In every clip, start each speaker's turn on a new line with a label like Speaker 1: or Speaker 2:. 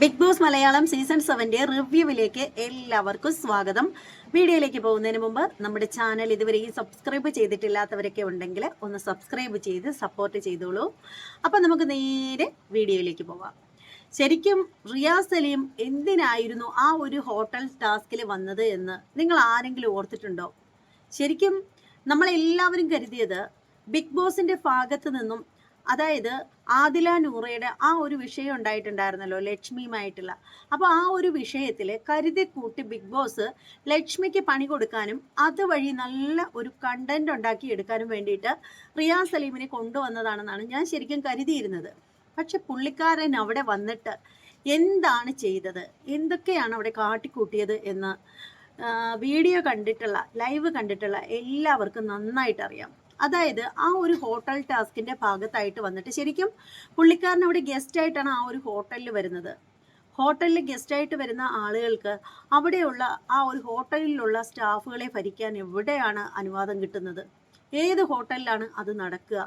Speaker 1: Big boss Malayalam season സെവന്റെ റിവ്യൂവിലേക്ക് എല്ലാവർക്കും സ്വാഗതം. വീഡിയോയിലേക്ക് പോകുന്നതിന് മുമ്പ് നമ്മുടെ ചാനൽ ഇതുവരെ ഈ സബ്സ്ക്രൈബ് ചെയ്തിട്ടില്ലാത്തവരൊക്കെ ഉണ്ടെങ്കിൽ ഒന്ന് സബ്സ്ക്രൈബ് ചെയ്ത് സപ്പോർട്ട് ചെയ്തോളൂ. അപ്പം നമുക്ക് നേരെ വീഡിയോയിലേക്ക് പോവാം. ശരിക്കും റിയാസ് സലീം എന്തിനായിരുന്നു ആ ഒരു ഹോട്ടൽ ടാസ്കിൽ വന്നത് എന്ന് നിങ്ങൾ ആരെങ്കിലും ഓർത്തിട്ടുണ്ടോ? ശരിക്കും നമ്മളെല്ലാവരും കരുതിയത് ബിഗ് ബോസിന്റെ ഭാഗത്ത് നിന്നും അതായത് ആദില നൂറയുടെ ആ ഒരു വിഷയം ഉണ്ടായിട്ടുണ്ടായിരുന്നല്ലോ ലക്ഷ്മിയുമായിട്ടുള്ള. അപ്പോൾ ആ ഒരു വിഷയത്തിൽ കരുതി കൂട്ടി ബിഗ് ബോസ് ലക്ഷ്മിക്ക് പണി കൊടുക്കാനും അതുവഴി നല്ല ഒരു കണ്ടന്റ് ഉണ്ടാക്കി എടുക്കാനും വേണ്ടിയിട്ട് റിയാസ് സലീമിനെ കൊണ്ടുവന്നതാണെന്നാണ് ഞാൻ ശരിക്കും കരുതിയിരുന്നത്. പക്ഷെ പുള്ളിക്കാരൻ അവിടെ വന്നിട്ട് എന്താണ് ചെയ്തത്? എന്തൊക്കെയാണ് അവിടെ കാട്ടിക്കൂട്ടിയത് എന്ന് വീഡിയോ കണ്ടിട്ടുള്ള ലൈവ് കണ്ടിട്ടുള്ള എല്ലാവർക്കും നന്നായിട്ട് അറിയാം അതായത് ആ ഒരു ഹോട്ടൽ ടാസ്കിന്റെ ഭാഗത്തായിട്ട് വന്നിട്ട് ശരിക്കും പുള്ളിക്കാരൻ അവിടെ ഗസ്റ്റ് ആയിട്ടാണ് ആ ഒരു ഹോട്ടലിൽ വരുന്നത്. ഹോട്ടലിൽ ഗസ്റ്റ് ആയിട്ട് വരുന്ന ആളുകൾക്ക് അവിടെയുള്ള ആ ഒരു ഹോട്ടലിലുള്ള സ്റ്റാഫുകളെ ഭരിക്കാൻ എവിടെയാണ് അനുവാദം കിട്ടുന്നത്? ഏത് ഹോട്ടലിലാണ് അത് നടക്കുക?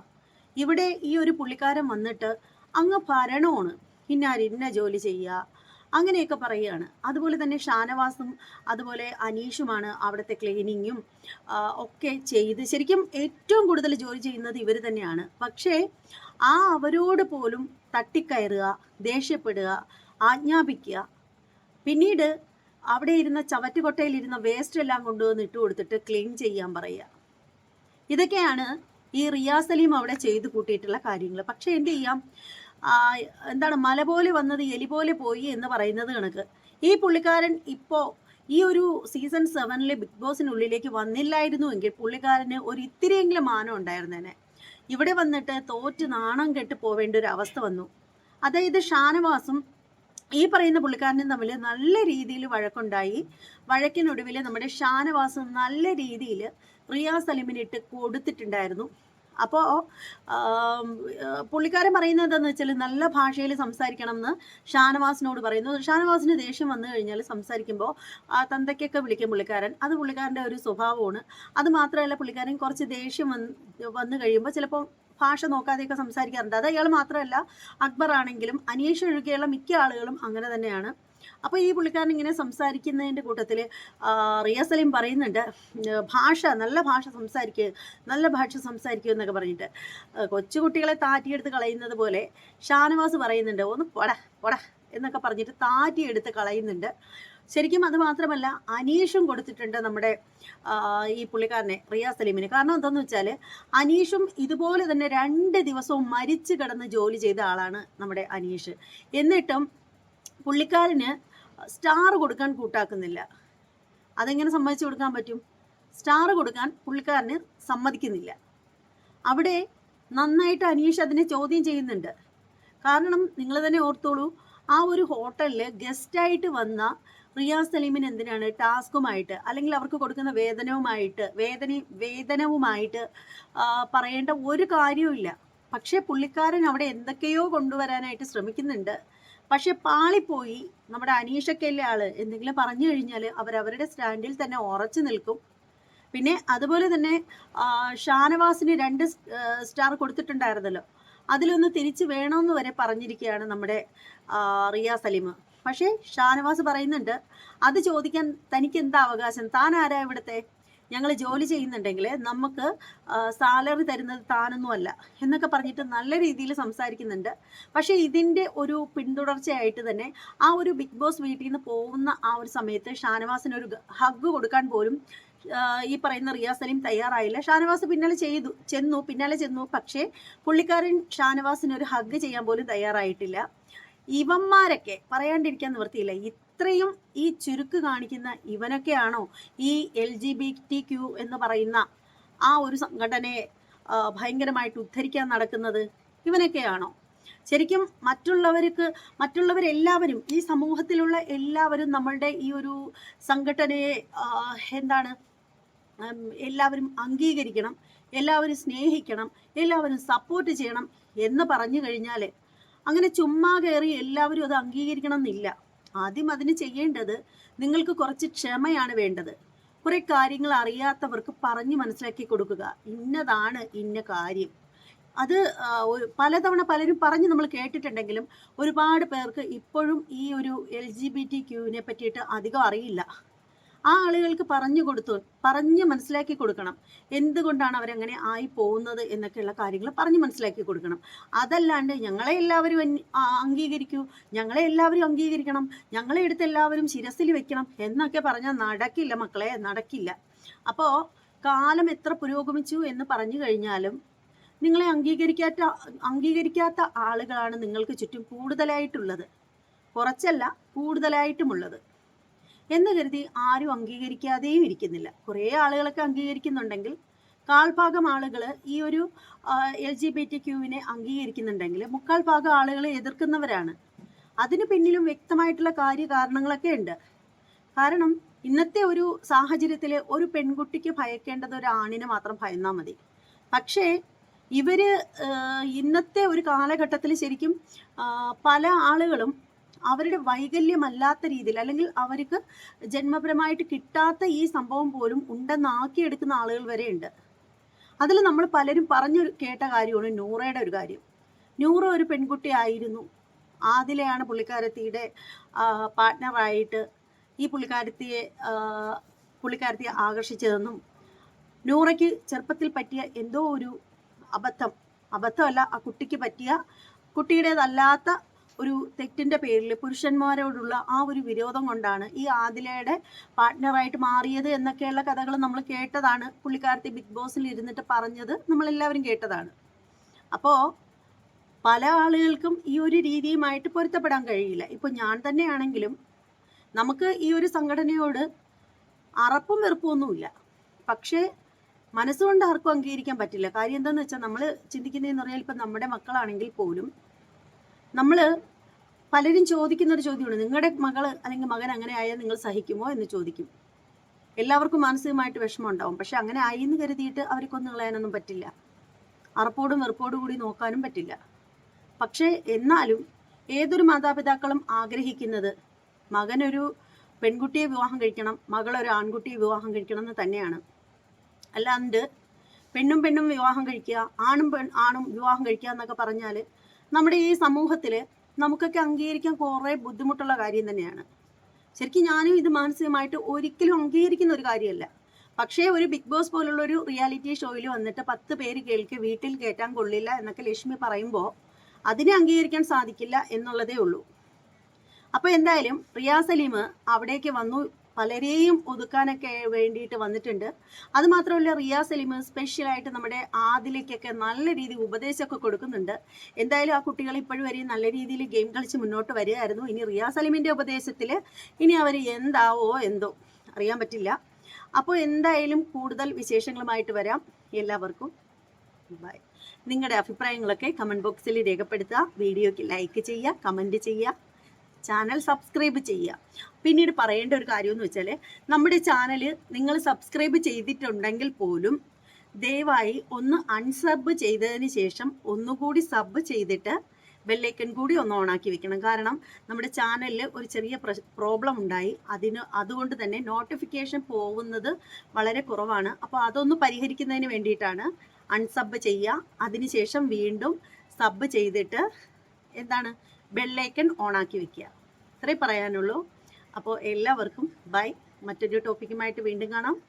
Speaker 1: ഇവിടെ ഈ ഒരു പുള്ളിക്കാരൻ വന്നിട്ട് അങ്ങ് ഭരണമാണ്. ഇന്നാരിന്ന ജോലി ചെയ്യുക? അങ്ങനെയൊക്കെ പറയുകയാണ്. അതുപോലെ തന്നെ ഷാനവാസും അതുപോലെ അനീഷുമാണ് അവിടുത്തെ ക്ലീനിങ്ങും ഒക്കെ ചെയ്ത് ശരിക്കും ഏറ്റവും കൂടുതൽ ജോലി ചെയ്യുന്നത് ഇവർ തന്നെയാണ്. പക്ഷേ ആ അവരോട് പോലും തട്ടിക്കയറുക ദേഷ്യപ്പെടുക ആജ്ഞാപിക്കുക പിന്നീട് അവിടെ ഇരുന്ന ചവറ്റുകൊട്ടയിൽ ഇരുന്ന വേസ്റ്റ് എല്ലാം കൊണ്ടുവന്ന് ഇട്ട് കൊടുത്തിട്ട് ക്ലീൻ ചെയ്യാൻ പറയുക. ഇതൊക്കെയാണ് ഈ റിയാസലിയും അവിടെ ചെയ്തു കൂട്ടിയിട്ടുള്ള കാര്യങ്ങൾ. പക്ഷേ എന്ത് ചെയ്യാം? എന്താണ് മല പോലെ വന്നത് എലി പോലെ പോയി എന്ന് പറയുന്നത് കണക്ക്. ഈ പുള്ളിക്കാരൻ ഇപ്പോൾ ഈ ഒരു സീസൺ സെവനിലെ ബിഗ് ബോസിനുള്ളിലേക്ക് വന്നില്ലായിരുന്നു എങ്കിൽ പുള്ളിക്കാരന് ഒരു ഇത്തിരിയെങ്കിലും മാനം ഉണ്ടായിരുന്നേനെ. ഇവിടെ വന്നിട്ട് തോറ്റ് നാണം കെട്ട് പോവേണ്ട ഒരു അവസ്ഥ വന്നു. അതായത് ഷാനവാസും ഈ പറയുന്ന പുള്ളിക്കാരനും തമ്മിൽ നല്ല രീതിയിൽ വഴക്കുണ്ടായി. വഴക്കിനൊടുവിൽ നമ്മുടെ ഷാനവാസും നല്ല രീതിയിൽ റിയാസ് അലിമിനിട്ട് കൊടുത്തിട്ടുണ്ടായിരുന്നു. അപ്പോൾ പുള്ളിക്കാരൻ പറയുന്നത് എന്താണെന്ന് വെച്ചാൽ നല്ല ഭാഷയിൽ സംസാരിക്കണം എന്ന് ഷാനവാസിനോട് പറയുന്നു. ഷാനവാസിന് ദേഷ്യം വന്നു കഴിഞ്ഞാൽ സംസാരിക്കുമ്പോൾ തന്തയ്ക്കൊക്കെ വിളിക്കും പുള്ളിക്കാരൻ. അത് പുള്ളിക്കാരന്റെ ഒരു സ്വഭാവമാണ്. അത് മാത്രമല്ല പുള്ളിക്കാരൻ കുറച്ച് ദേഷ്യം വന്ന് വന്നു കഴിയുമ്പോൾ ചിലപ്പോൾ ഭാഷ നോക്കാതെയൊക്കെ സംസാരിക്കാറുണ്ട്. അത് അയാൾ മാത്രമല്ല അക്ബർ ആണെങ്കിലും അനീഷ് ഒഴികെയുള്ള മിക്ക ആളുകളും അങ്ങനെ തന്നെയാണ്. അപ്പോൾ ഈ പുള്ളിക്കാരൻ ഇങ്ങനെ സംസാരിക്കുന്നതിന്റെ കൂട്ടത്തിൽ റിയ സലീം പറയുന്നുണ്ട് ഭാഷ നല്ല ഭാഷ സംസാരിക്കുക നല്ല ഭാഷ സംസാരിക്കുക എന്നൊക്കെ പറഞ്ഞിട്ട്. കൊച്ചുകുട്ടികളെ താറ്റിയെടുത്ത് കളയുന്നത് പോലെ ഷാനവാസ് പറയുന്നുണ്ട് ഒന്ന് പൊട പൊട എന്നൊക്കെ പറഞ്ഞിട്ട് താറ്റിയെടുത്ത് കളയുന്നുണ്ട്. ശരിക്കും അത് മാത്രമല്ല അനീഷും കൊടുത്തിട്ടുണ്ട് നമ്മുടെ ഈ പുള്ളിക്കാരനെ റിയാ സലീമിന്. കാരണം എന്താണെന്ന് വെച്ചാൽ അനീഷും ഇതുപോലെ തന്നെ രണ്ട് ദിവസവും മരിച്ചു കിടന്ന് ജോലി ചെയ്ത ആളാണ് നമ്മുടെ അനീഷ്. എന്നിട്ടും പുള്ളിക്കാരന് സ്റ്റാർ കൊടുക്കാൻ കൂട്ടാക്കുന്നില്ല. അതെങ്ങനെ സമ്മതിച്ചു കൊടുക്കാൻ പറ്റും? സ്റ്റാർ കൊടുക്കാൻ പുള്ളിക്കാരന് സമ്മതിക്കുന്നില്ല. അവിടെ നന്നായിട്ട് അനീഷ് അതിനെ ചോദ്യം ചെയ്യുന്നുണ്ട്. കാരണം നിങ്ങൾ തന്നെ ഓർത്തോളൂ ആ ഒരു ഹോട്ടലിൽ ഗസ്റ്റായിട്ട് വന്ന റിയാസ് സലീമിന് എന്തിനാണ് ടാസ്കുമായിട്ട് അല്ലെങ്കിൽ അവർക്ക് കൊടുക്കുന്ന വേതനവുമായിട്ട് വേദന വേതനവുമായിട്ട് പറയേണ്ട ഒരു കാര്യവുമില്ല. പക്ഷേ പുള്ളിക്കാരൻ അവിടെ എന്തൊക്കെയോ കൊണ്ടുവരാനായിട്ട് ശ്രമിക്കുന്നുണ്ട്. പക്ഷെ പാളിപ്പോയി. നമ്മുടെ അനീഷക്കല്ലേ ആൾ? എന്തെങ്കിലും പറഞ്ഞു കഴിഞ്ഞാൽ അവരവരുടെ സ്റ്റാൻഡിൽ തന്നെ ഉറച്ചു നിൽക്കും. പിന്നെ അതുപോലെ തന്നെ ഷാനവാസിന് രണ്ട് സ്റ്റാർ കൊടുത്തിട്ടുണ്ടായിരുന്നല്ലോ. അതിലൊന്ന് തിരിച്ചു വേണമെന്ന് വരെ പറഞ്ഞിരിക്കുകയാണ് നമ്മുടെ റിയ സലീം. പക്ഷേ ഷാനവാസ് പറയുന്നുണ്ട് അത് ചോദിക്കാൻ തനിക്ക് എന്താ അവകാശം? താൻ ആരാ ഇവിടുത്തെ? ഞങ്ങൾ ജോലി ചെയ്യുന്നുണ്ടെങ്കിൽ നമുക്ക് സാലറി തരുന്നത് താനൊന്നുമല്ല എന്നൊക്കെ പറഞ്ഞിട്ട് നല്ല രീതിയിൽ സംസാരിക്കുന്നുണ്ട്. പക്ഷേ ഇതിന്റെ ഒരു പിന്തുടർച്ചയായിട്ട് തന്നെ ആ ഒരു ബിഗ് ബോസ് വീട്ടിൽ നിന്ന് പോകുന്ന ആ ഒരു സമയത്ത് ഷാനവാസിന് ഒരു ഹഗ് കൊടുക്കാൻ പോലും ഈ പറയുന്ന റിയാസ് സലീം തയ്യാറായില്ല. ഷാനവാസ് പിന്നാലെ ചെയ്തു ചെന്നു പിന്നാലെ ചെന്നു. പക്ഷേ പുള്ളിക്കാരൻ ഷാനവാസിന് ഒരു ഹഗ് ചെയ്യാൻ പോലും തയ്യാറായിട്ടില്ല. ഇവന്മാരൊക്കെ പറയാണ്ടിരിക്കാൻ നിവൃത്തിയില്ല. ഇത്രയും ഈ ചുരുക്ക് കാണിക്കുന്ന ഇവനൊക്കെയാണോ ഈ L G B T Q എന്ന് പറയുന്ന ആ ഒരു സംഘടനയെ ഭയങ്കരമായിട്ട് ഉദ്ധരിക്കാൻ നടക്കുന്നത് ഇവനൊക്കെയാണോ? ശരിക്കും മറ്റുള്ളവർക്ക് മറ്റുള്ളവരെല്ലാവരും ഈ സമൂഹത്തിലുള്ള എല്ലാവരും നമ്മളുടെ ഈ ഒരു സംഘടനയെ എന്താണ് എല്ലാവരും അംഗീകരിക്കണം എല്ലാവരും സ്നേഹിക്കണം എല്ലാവരും സപ്പോർട്ട് ചെയ്യണം എന്ന് പറഞ്ഞു കഴിഞ്ഞാൽ അങ്ങനെ ചുമ്മാ കയറി എല്ലാവരും അത് അംഗീകരിക്കണം എന്നില്ല. ആദ്യം അതിന് ചെയ്യേണ്ടത് നിങ്ങൾക്ക് കുറച്ച് ക്ഷമയാണ് വേണ്ടത്. കുറെ കാര്യങ്ങൾ അറിയാത്തവർക്ക് പറഞ്ഞു മനസ്സിലാക്കി കൊടുക്കുക. ഇന്നതാണ് ഇന്ന കാര്യം. അത് പലതവണ പലരും പറഞ്ഞ് നമ്മൾ കേട്ടിട്ടുണ്ടെങ്കിലും ഒരുപാട് പേർക്ക് ഇപ്പോഴും ഈ ഒരു എൽ ജി ബി ടി ക്യൂവിനെ പറ്റിയിട്ട് അധികം അറിയില്ല. ആ ആളുകൾക്ക് പറഞ്ഞു കൊടുത്തു പറഞ്ഞ് മനസ്സിലാക്കി കൊടുക്കണം. എന്തുകൊണ്ടാണ് അവരങ്ങനെ ആയി പോകുന്നത് എന്നൊക്കെയുള്ള കാര്യങ്ങൾ പറഞ്ഞ് മനസ്സിലാക്കി കൊടുക്കണം. അതല്ലാണ്ട് ഞങ്ങളെ എല്ലാവരും അംഗീകരിക്കൂ. ഞങ്ങളെ എല്ലാവരും അംഗീകരിക്കണം. ഞങ്ങളെ എടുത്ത് എല്ലാവരും ശിരസിൽ വെക്കണം എന്നൊക്കെ പറഞ്ഞാൽ നടക്കില്ല മക്കളെ നടക്കില്ല. അപ്പോൾ കാലം എത്ര പുരോഗമിച്ചു എന്ന് പറഞ്ഞു കഴിഞ്ഞാലും നിങ്ങളെ അംഗീകരിക്കാത്ത അംഗീകരിക്കാത്ത ആളുകളാണ് നിങ്ങൾക്ക് ചുറ്റും കൂടുതലായിട്ടുള്ളത്. കുറച്ചല്ല കൂടുതലായിട്ടുമുള്ളത്. എന്ന് കരുതി ആരും അംഗീകരിക്കാതെയും ഇരിക്കുന്നില്ല. കുറേ ആളുകളൊക്കെ അംഗീകരിക്കുന്നുണ്ടെങ്കിൽ കാൽഭാഗം ആളുകൾ ഈ ഒരു എൽ ജി ബി ടി ക്യൂവിനെ അംഗീകരിക്കുന്നുണ്ടെങ്കിൽ മുക്കാൽ ഭാഗം ആളുകൾ എതിർക്കുന്നവരാണ്. അതിന് പിന്നിലും വ്യക്തമായിട്ടുള്ള കാര്യകാരണങ്ങളൊക്കെ ഉണ്ട്. കാരണം ഇന്നത്തെ ഒരു സാഹചര്യത്തിൽ ഒരു പെൺകുട്ടിക്ക് ഭയക്കേണ്ടത് ഒരു ആണിനെ മാത്രം ഭയന്നാൽ മതി. പക്ഷേ ഇവർ ഇന്നത്തെ ഒരു കാലഘട്ടത്തിൽ ശരിക്കും പല ആളുകളും അവരുടെ വൈകല്യമല്ലാത്ത രീതിയിൽ അല്ലെങ്കിൽ അവർക്ക് ജന്മപരമായിട്ട് കിട്ടാത്ത ഈ സംഭവം പോലും ഉണ്ടെന്നാക്കിയെടുക്കുന്ന ആളുകൾ വരെ ഉണ്ട്. അതിൽ നമ്മൾ പലരും പറഞ്ഞു കേട്ട കാര്യമാണ് നൂറയുടെ ഒരു കാര്യം. നൂറ ഒരു പെൺകുട്ടി ആയിരുന്നു. ആദിലെയാണ് പുള്ളിക്കാരത്തിയുടെ പാർട്ട്ണറായിട്ട് ഈ പുള്ളിക്കാരത്തിയെ പുള്ളിക്കാരത്തിയെ ആകർഷിച്ചതെന്നും നൂറയ്ക്ക് ചെറുപ്പത്തിൽ പറ്റിയ എന്തോ ഒരു അബദ്ധം. അബദ്ധമല്ല ആ കുട്ടിക്ക് പറ്റിയ കുട്ടിയുടേതല്ലാത്ത ഒരു തെറ്റിന്റെ പേരിൽ പുരുഷന്മാരോടുള്ള ആ ഒരു വിരോധം കൊണ്ടാണ് ഈ ആദിലയുടെ പാർട്ട്ണറായിട്ട് മാറിയത് എന്നൊക്കെയുള്ള കഥകൾ നമ്മൾ കേട്ടതാണ്. പുള്ളിക്കാരത്തി ബിഗ് ബോസിൽ ഇരുന്നിട്ട് പറഞ്ഞത് നമ്മളെല്ലാവരും കേട്ടതാണ്. അപ്പോൾ പല ആളുകൾക്കും ഈ ഒരു രീതിയുമായിട്ട് പൊരുത്തപ്പെടാൻ കഴിയില്ല. ഇപ്പോൾ ഞാൻ തന്നെയാണെങ്കിലും നമുക്ക് ഈ ഒരു സംഘടനയോട് അറപ്പും വെറുപ്പും ഒന്നുമില്ല. പക്ഷേ മനസ്സുകൊണ്ട് ആർക്കും അംഗീകരിക്കാൻ പറ്റില്ല. കാര്യം എന്താണെന്ന് വെച്ചാൽ നമ്മൾ ചിന്തിക്കുന്നതെന്ന് പറഞ്ഞാൽ ഇപ്പം നമ്മുടെ മക്കളാണെങ്കിൽ പോലും നമ്മൾ പലരും ചോദിക്കുന്ന ഒരു ചോദ്യമാണ് നിങ്ങളുടെ മകൾ അല്ലെങ്കിൽ മകൻ അങ്ങനെ ആയാൽ നിങ്ങൾ സഹിക്കുമോ എന്ന് ചോദിക്കും. എല്ലാവർക്കും മാനസികമായിട്ട് വിഷമം ഉണ്ടാവും പക്ഷെ അങ്ങനെ ആയി എന്ന് കരുതിയിട്ട് അവർക്കൊന്നും കൊന്നു കളയാനൊന്നും പറ്റില്ല. അറപ്പോടും വെറുപ്പോടും കൂടി നോക്കാനും പറ്റില്ല. പക്ഷേ എന്നാലും ഏതൊരു മാതാപിതാക്കളും ആഗ്രഹിക്കുന്നത് മകനൊരു പെൺകുട്ടിയെ വിവാഹം കഴിക്കണം മകളൊരു ആൺകുട്ടിയെ വിവാഹം കഴിക്കണം എന്ന് തന്നെയാണ്. അല്ലാണ്ട് പെണ്ണും പെണ്ണും വിവാഹം കഴിക്കുക ആണും പെൺ ആണും വിവാഹം കഴിക്കുക എന്നൊക്കെ പറഞ്ഞാൽ നമ്മുടെ ഈ സമൂഹത്തിൽ നമുക്കൊക്കെ അംഗീകരിക്കാൻ കുറേ ബുദ്ധിമുട്ടുള്ള കാര്യം തന്നെയാണ്. ശരിക്കും ഞാനും ഇത് മാനസികമായിട്ട് ഒരിക്കലും അംഗീകരിക്കുന്ന ഒരു കാര്യമല്ല. പക്ഷേ ഒരു ബിഗ് ബോസ് പോലുള്ള ഒരു റിയാലിറ്റി ഷോയിൽ വന്നിട്ട് പത്ത് പേര് കേൾക്ക് വീട്ടിൽ കയറ്റാൻ കൊള്ളില്ല എന്നൊക്കെ ലക്ഷ്മി പറയുമ്പോൾ അതിനെ അംഗീകരിക്കാൻ സാധിക്കില്ല എന്നുള്ളതേ ഉള്ളൂ. അപ്പോൾ എന്തായാലും റിയാസലീം അവിടേക്ക് വന്നു പലരെയും ഒതുക്കാനൊക്കെ വേണ്ടിയിട്ട് വന്നിട്ടുണ്ട്. അതുമാത്രമല്ല റിയാ സലീം സ്പെഷ്യലായിട്ട് നമ്മുടെ ആദിലേക്കൊക്കെ നല്ല രീതിയിൽ ഉപദേശമൊക്കെ കൊടുക്കുന്നുണ്ട്. എന്തായാലും ആ കുട്ടികൾ ഇപ്പോഴും വരെയും നല്ല രീതിയിൽ ഗെയിം കളിച്ച് മുന്നോട്ട് വരികയായിരുന്നു. ഇനി റിയാ സലീമിന്റെ ഉപദേശത്തിൽ ഇനി അവർ എന്താവോ എന്തോ അറിയാൻ പറ്റില്ല. അപ്പോൾ എന്തായാലും കൂടുതൽ വിശേഷങ്ങളുമായിട്ട് വരാം. എല്ലാവർക്കും ബൈ. നിങ്ങളുടെ അഭിപ്രായങ്ങളൊക്കെ കമന്റ് ബോക്സിൽ രേഖപ്പെടുത്തുക. വീഡിയോയ്ക്ക് ലൈക്ക് ചെയ്യുക കമന്റ് ചെയ്യുക. ചാനൽ സബ്സ്ക്രൈബ് ചെയ്യുക. പിന്നീട് പറയേണ്ട ഒരു കാര്യം എന്ന് വെച്ചാൽ നമ്മുടെ ചാനൽ നിങ്ങൾ സബ്സ്ക്രൈബ് ചെയ്തിട്ടുണ്ടെങ്കിൽ പോലും ദയവായി ഒന്ന് അൺസബ് ചെയ്തതിന് ശേഷം ഒന്നുകൂടി സബ് ചെയ്തിട്ട് ബെല്ലൈക്കൺ കൂടി ഒന്ന് ഓണാക്കി വെക്കണം. കാരണം നമ്മുടെ ചാനലിൽ ഒരു ചെറിയ പ്രോബ്ലം ഉണ്ടായി. അതിന് അതുകൊണ്ട് തന്നെ നോട്ടിഫിക്കേഷൻ പോകുന്നത് വളരെ കുറവാണ്. അപ്പോൾ അതൊന്ന് പരിഹരിക്കുന്നതിന് വേണ്ടിയിട്ടാണ് അൺസബ് ചെയ്യുക. അതിനുശേഷം വീണ്ടും സബ് ചെയ്തിട്ട് എന്താണ് ബെല്ലൈക്കൺ ഓണാക്കി വെക്കുക. ഇത്രേ പറയാനുള്ളൂ. അപ്പോൾ എല്ലാവർക്കും ബൈ. മറ്റൊരു ടോപ്പിക്കുമായിട്ട് വീണ്ടും കാണാം.